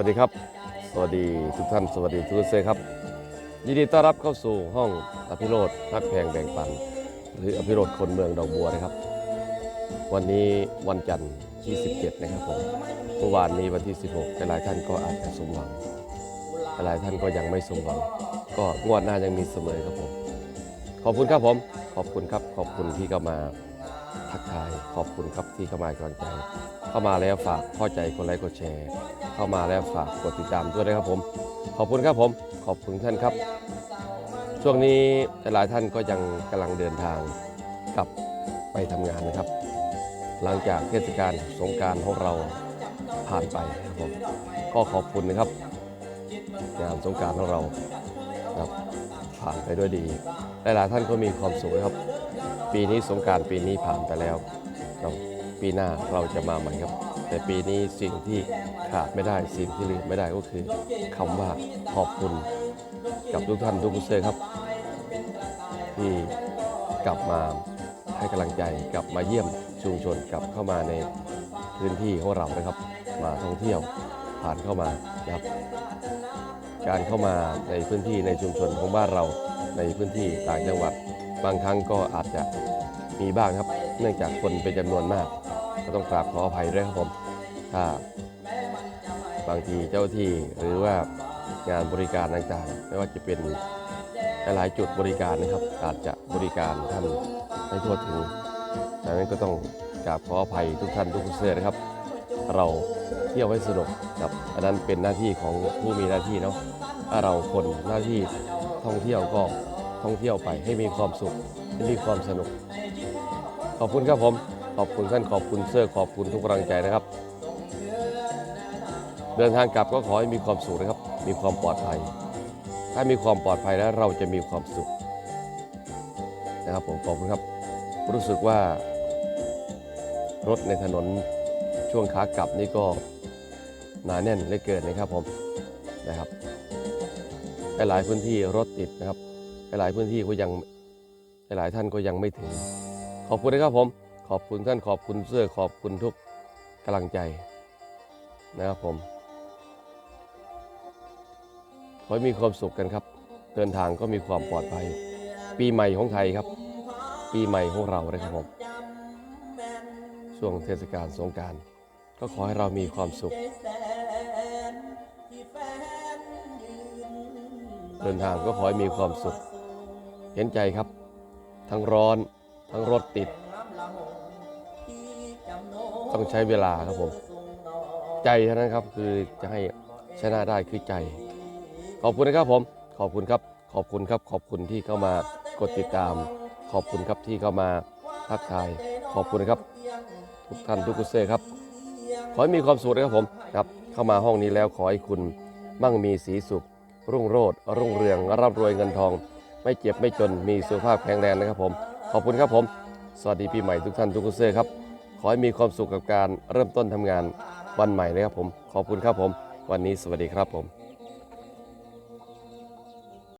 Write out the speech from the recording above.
วัสดีครับ สวัสดีทุกท่าน สวัสดีทุกท่านครับ ยินดีต้อนรับเข้าสู่ห้องอภิโรธพักแพงแบ่งปัน หรืออภิโรธคนเมืองดอกบัวนะครับ วันนี้วันจันทร์ที่ 17 นะครับผมเมื่อวานนี้วันที่ 16หลายท่านก็อาจจะสมหวังหลายท่านก็ยังไม่สมหวัง ก็งวดหน้ายังมีเสมอครับผม ขอบคุณครับผม ขอบคุณครับ ขอบคุณที่เข้ามา ทักทายขอบคุณครับที่เข้ามากำลังใจ เข้ามาแล้วฝากเข้าใจกดไลค์กดแชร์ เข้ามาแล้วฝากกดติดตามด้วยนะครับผม ขอบคุณครับผม ขอบคุณท่านครับ ช่วงนี้หลายท่านก็ยังกำลังเดินทางกลับไปทำงานนะครับ หลังจากเทศกาลสงการของเราผ่านไปนะครับผมก็ขอบคุณนะครับ งานสงการของเราครับผ่านไปด้วยดี หลายๆท่านก็มีความสุขครับ ปีนี้สงการปีนี้ผ่านไปแล้วเราปีหน้าเราจะมาใหม่ครับ แต่ปีนี้สิ่งที่ขาดไม่ได้สิ่งที่ลืมไม่ได้ก็คือคำว่าขอบคุณ กับทุกท่านทุกผู้เชื่อครับ ที่กลับมาให้กำลังใจกลับมาเยี่ยมชุมชนกลับเข้ามาในพื้นที่ของเรานะครับ มาท่องเที่ยว ผ่านเข้ามานะครับ การเข้ามาในพื้นที่ในชุมชนของบ้านเราในพื้นที่ต่างจังหวัด บางครั้งก็อาจจะมีบ้างครับ เนื่องจากคนเป็นจำนวนมาก ก็ต้องกราบขออภัยด้วยครับผมถ้าบางทีเจ้าที่หรือว่างานบริการต่างๆ ไม่ว่าจะเป็นหลายจุดบริการนะครับ อาจจะบริการท่านไม่ทั่วถึงดังนั้นก็ต้องกราบขออภัยทุกท่านทุกเสื้อนะครับ เราเที่ยวให้สนุกครับอันนั้นเป็นหน้าที่ของผู้มีหน้าที่เนาะถ้าเราคนหน้าที่ท่องเที่ยวก็ท่องเที่ยวไปให้มีความสุขให้มีความสนุก ขอบคุณครับผมขอบคุณท่านขอบคุณเสื้อขอบคุณทุกกำลังใจนะครับ เดินทางกลับก็ขอให้มีความสุขนะครับ มีความปลอดภัย ถ้ามีความปลอดภัยแล้วเราจะมีความสุขนะครับผมขอบคุณครับ รู้สึกว่ารถในถนน ช่วงขากลับนี่ก็หนาแน่นเหลือเกินนะครับผมนะครับหลายพื้นที่รถติดนะครับหลายพื้นที่ก็ยังหลายท่านก็ยังไม่ถึง ขอบคุณนะครับผม ขอบคุณท่านขอบคุณเสื้อขอบคุณทุกกำลังใจนะครับผมขอให้มีความสุขกันครับ เดินทางก็มีความปลอดภัย ปีใหม่ของไทยครับ ปีใหม่ของเรานะครับผมช่วงเทศกาลสงกราร ก็ขอให้เรามีความสุข เดินทางก็ขอให้มีความสุข เห็นใจครับ ทั้งร้อน ทั้งรถติด ต้องใช้เวลาครับผม ใจเท่านั้นครับคือจะให้ชนะได้คือใจ ขอบคุณนะครับผม ขอบคุณครับ ขอบคุณครับ ขอบคุณที่เข้ามากดติดตาม ขอบคุณครับที่เข้ามาทักทาย ขอบคุณครับ ทุกท่านทุกกุศลครับ ขอให้มีความสุขนะครับผมครับเข้ามาห้องนี้แล้วขอให้คุณมั่งมีสีสุข รุ่งโรจน์รุ่งเรืองร่ำรวยเงินทอง ไม่เจ็บไม่จนมีสุขภาพแข็งแรงนะครับผม ขอบคุณครับผม สวัสดีปีใหม่ทุกท่านทุกกุศลครับ ขอให้มีความสุขกับการเริ่มต้นทำงานวันใหม่นะครับผม ขอบคุณครับผม วันนี้สวัสดีครับผม